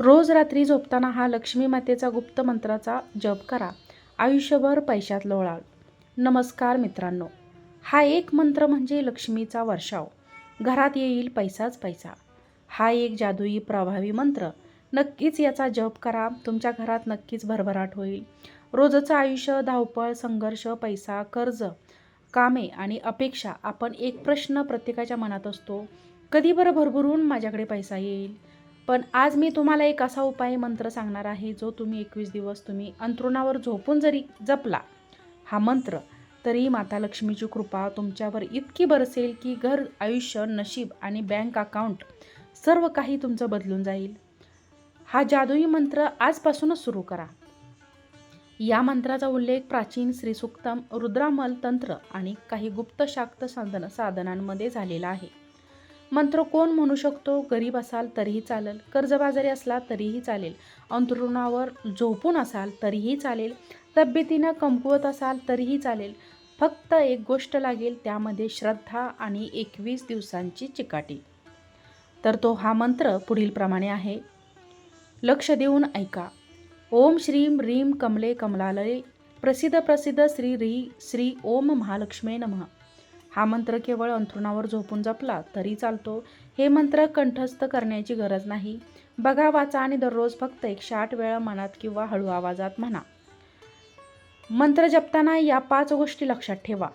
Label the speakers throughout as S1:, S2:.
S1: रोज रात्री झोपताना हा लक्ष्मी मातेचा गुप्त मंत्राचा जप करा. आयुष्यभर पैशात लोळाल. नमस्कार मित्रांनो. हा एक मंत्र म्हणजे लक्ष्मीचा वर्षाव. घरात येईल पैसाच पैसा. हा एक जादुई प्रभावी मंत्र. नक्कीच याचा जप करा. तुमच्या घरात नक्कीच भरभराट होईल. रोजचं आयुष्य धावपळ संघर्ष पैसा कर्ज कामे आणि अपेक्षा आपण एक प्रश्न प्रत्येकाच्या मनात असतो. कधी बरं भरभरून माझ्याकडे पैसा येईल? पण आज मी तुम्हाला एक असा उपाय मंत्र सांगणार आहे जो तुम्ही एकवीस दिवस तुम्ही अंथरुणावर झोपून जरी जपला हा मंत्र तरी माता लक्ष्मीची कृपा तुमच्यावर इतकी बरसेल की घर आयुष्य नशीब आणि बँक अकाउंट सर्व काही तुमचं बदलून जाईल. हा जादुई मंत्र आजपासूनच सुरू करा. या मंत्राचा उल्लेख प्राचीन श्रीसुक्तम रुद्रामल तंत्र आणि काही गुप्त शाक्त साधन साधनांमध्ये झालेला आहे. मंत्र कोण म्हणू शकतो? गरीब असाल तरीही चालेल. कर्जबाजारी असला तरीही चालेल. अंतरुणावर झोपून असाल तरीही चालेल. तब्येतीनं कमकुवत असाल तरीही चालेल. फक्त एक गोष्ट लागेल त्यामध्ये श्रद्धा आणि एकवीस दिवसांची चिकाटी. तर तो हा मंत्र पुढीलप्रमाणे आहे. लक्ष देऊन ऐका. ओम श्रीम रीम कमले कमलालय. प्रसिद्ध प्रसिद्ध श्री री श्री ओम महालक्ष्मी नमः. हा मंत्र केवळ अंथरुणावर झोपून जपला तरी चालतो. हे मंत्र कंठस्थ करण्याची गरज नाही. बघा वाचा आणि दररोज फक्त एकशे आठ वेळा मनात किंवा हळू आवाजात म्हणा. मंत्र जपताना या पाच गोष्टी लक्षात ठेवा.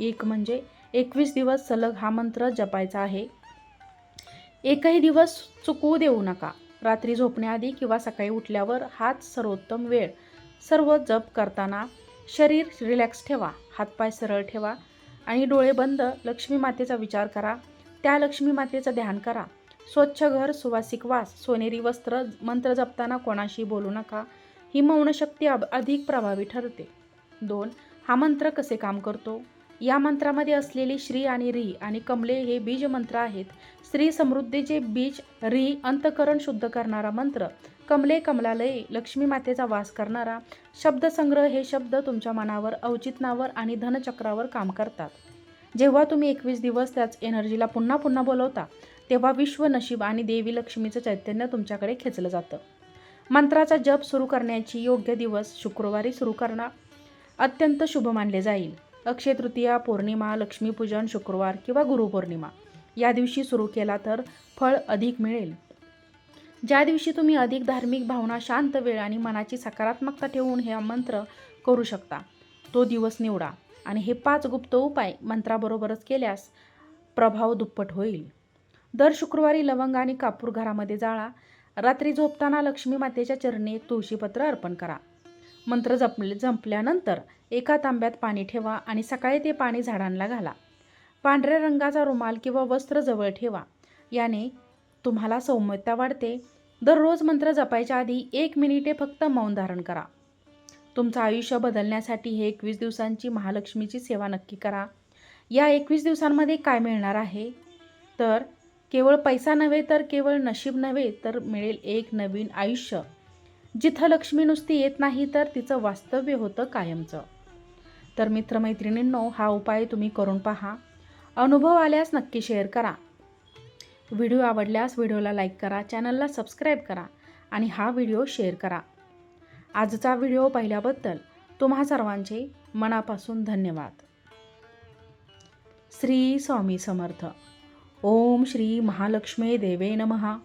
S1: एक म्हणजे एकवीस दिवस सलग हा मंत्र जपायचा आहे. एकही दिवस चुकवू देऊ नका. रात्री झोपण्याआधी किंवा सकाळी उठल्यावर हाच सर्वोत्तम वेळ. सर्व जप करताना शरीर रिलॅक्स ठेवा. हातपाय सरळ ठेवा. आणि डोळे बंद लक्ष्मी मातेचा विचार करा. त्या लक्ष्मी मातेचं ध्यान करा. स्वच्छ घर सुवासिक वास सोनेरी वस्त्र मंत्र जपताना कोणाशी बोलू नका. ही मौनशक्ती अब अधिक प्रभावी ठरते. दोन हा मंत्र कसे काम करतो? या मंत्रामध्ये असलेली श्री आणि री आणि कमले हे बीज मंत्र आहेत. स्त्री समृद्धीचे बीज री अंतकरण शुद्ध करणारा मंत्र. कमले कमलालय लक्ष्मी मातेचा वास करणारा शब्दसंग्रह हे शब्द तुमच्या मनावर अवचितनावर आणि धनचक्रावर काम करतात. जेव्हा तुम्ही एकवीस दिवस त्याच एनर्जीला पुन्हा पुन्हा बोलवता तेव्हा विश्व नशीब आणि देवी लक्ष्मीचं चैतन्य तुमच्याकडे खेचलं जातं. मंत्राचा जप सुरू करण्याची योग्य दिवस शुक्रवारी सुरू करणं अत्यंत शुभ मानले जाईल. अक्षय तृतीया पौर्णिमा लक्ष्मीपूजन शुक्रवार किंवा गुरुपौर्णिमा. या दिवशी सुरू केला तर फळ अधिक मिळेल. ज्या दिवशी तुम्ही अधिक धार्मिक भावना शांत वेळ आणि मनाची सकारात्मकता ठेवून हे मंत्र करू शकता तो दिवस निवडा. आणि हे पाच गुप्त उपाय मंत्राबरोबरच केल्यास प्रभाव दुप्पट होईल. दर शुक्रवारी लवंग आणि कापूर घरामध्ये जाळा. रात्री झोपताना लक्ष्मी मातेच्या चरणी एक तुळशीपत्र अर्पण करा. मंत्र जपले जंपल्यानंतर एका तांब्यात पाणी ठेवा आणि सकाळी ते पाणी झाडांना घाला. पांढऱ्या रंगाचा रुमाल किंवा वस्त्र जवळ ठेवा. याने तुम्हाला सौम्यता वाढते. दररोज मंत्र जपायच्या आधी एक मिनिटे फक्त मौन धारण करा. तुमचं आयुष्य बदलण्यासाठी हे एकवीस दिवसांची महालक्ष्मीची सेवा नक्की करा. या एकवीस दिवसांमध्ये काय मिळणार आहे? तर केवळ पैसा नव्हे तर केवळ नशीब नव्हे तर मिळेल एक नवीन आयुष्य. जिथं लक्ष्मी नुसती येत नाही तर तिचं वास्तव्य होतं कायमचं. तर मित्रमैत्रिणींनो हा उपाय तुम्ही करून पहा. अनुभव आल्यास नक्की शेअर करा. व्हिडिओ आवडल्यास व्हिडिओला लाईक करा चॅनलला सबस्क्राईब करा आणि हा व्हिडिओ शेअर करा. आजचा व्हिडिओ पाहिल्याबद्दल तुम्हा सर्वांचे मनापासून धन्यवाद. श्री स्वामी समर्थ. ओम श्री महालक्ष्मी देवे नमहा